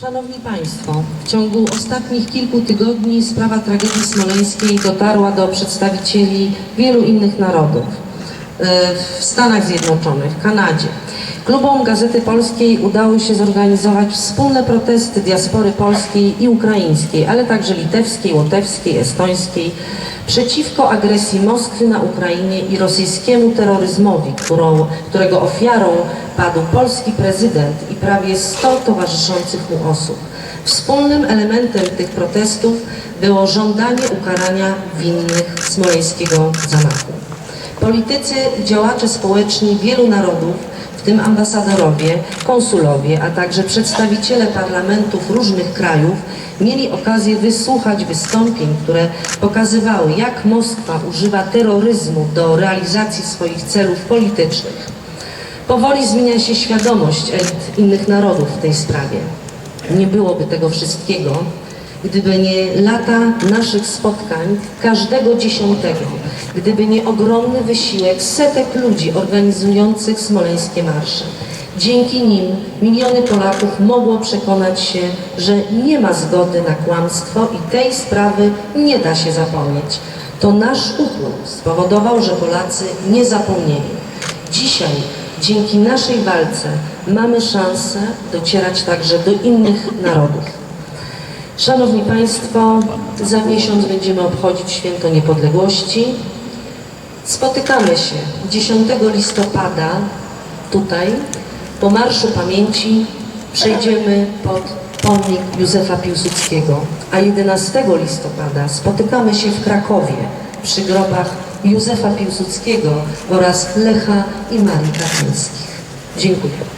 Szanowni Państwo, w ciągu ostatnich kilku tygodni sprawa tragedii smoleńskiej dotarła do przedstawicieli wielu innych narodów e, w Stanach Zjednoczonych, Kanadzie. Klubom Gazety Polskiej udało się zorganizować wspólne protesty diaspory polskiej i ukraińskiej, ale także litewskiej, łotewskiej, estońskiej przeciwko agresji Moskwy na Ukrainie i rosyjskiemu terroryzmowi, którą, którego ofiarą padł polski prezydent i prawie 100 towarzyszących mu osób. Wspólnym elementem tych protestów było żądanie ukarania winnych smoleńskiego zamachu. Politycy działacze społeczni wielu narodów, tym ambasadorowie, konsulowie, a także przedstawiciele parlamentów różnych krajów, mieli okazję wysłuchać wystąpień, które pokazywały, jak Moskwa używa terroryzmu do realizacji swoich celów politycznych. Powoli zmienia się świadomość elit innych narodów w tej sprawie. Nie byłoby tego wszystkiego, gdyby nie lata naszych spotkań każdego dziesiątego, gdyby nie ogromny wysiłek setek ludzi organizujących smoleńskie marsze. Dzięki nim miliony Polaków mogło przekonać się, że nie ma zgody na kłamstwo i tej sprawy nie da się zapomnieć. To nasz upór spowodował, że Polacy nie zapomnieli. Dzisiaj dzięki naszej walce mamy szansę docierać także do innych narodów. Szanowni Państwo, za miesiąc będziemy obchodzić Święto Niepodległości. Spotykamy się 10 listopada tutaj, po Marszu Pamięci przejdziemy pod pomnik Józefa Piłsudskiego, a 11 listopada spotykamy się w Krakowie przy grobach Józefa Piłsudskiego oraz Lecha i Marii Kaczyńskich. Dziękuję.